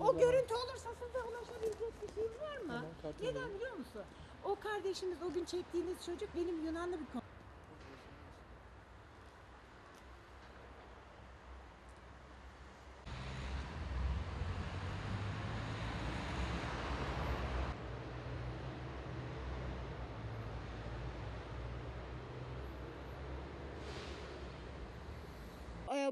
O görüntü olursa size ulaşabilecek bir şey var mı? Neden biliyor musun? O kardeşimiz o gün çektiğiniz çocuk benim Yunanlı bir konu.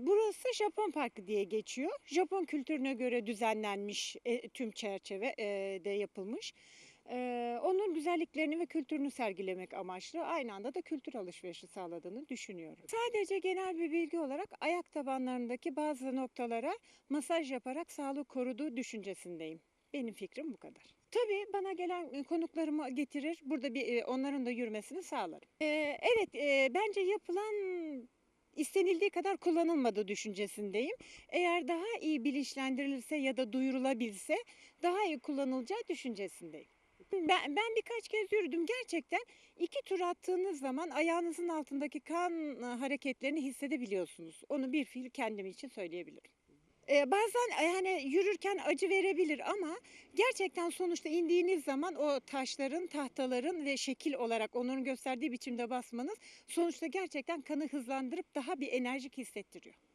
Burası Japon Parkı diye geçiyor. Japon kültürüne göre düzenlenmiş e, tüm çerçeve e, yapılmış. Onun güzelliklerini ve kültürünü sergilemek amaçlı aynı anda da kültür alışverişi sağladığını düşünüyorum. Sadece genel bir bilgi olarak ayak tabanlarındaki bazı noktalara masaj yaparak sağlığı koruduğu düşüncesindeyim. Benim fikrim bu kadar. Tabii bana gelen e, konuklarımı getirir, burada bir onların da yürümesini sağlarım. Evet, bence yapılan istenildiği kadar kullanılmadığı düşüncesindeyim. Eğer daha iyi bilinçlendirilirse ya da duyurulabilse daha iyi kullanılacağı düşüncesindeyim. Ben, ben birkaç kez yürüdüm. Gerçekten iki tur attığınız zaman ayağınızın altındaki kan hareketlerini hissedebiliyorsunuz. Onu bir fiil kendim için söyleyebilirim. Ee, bazen e, hani yürürken acı verebilir ama gerçekten sonuçta indiğiniz zaman o taşların, tahtaların ve şekil olarak onların gösterdiği biçimde basmanız sonuçta gerçekten kanı hızlandırıp daha bir enerjik hissettiriyor.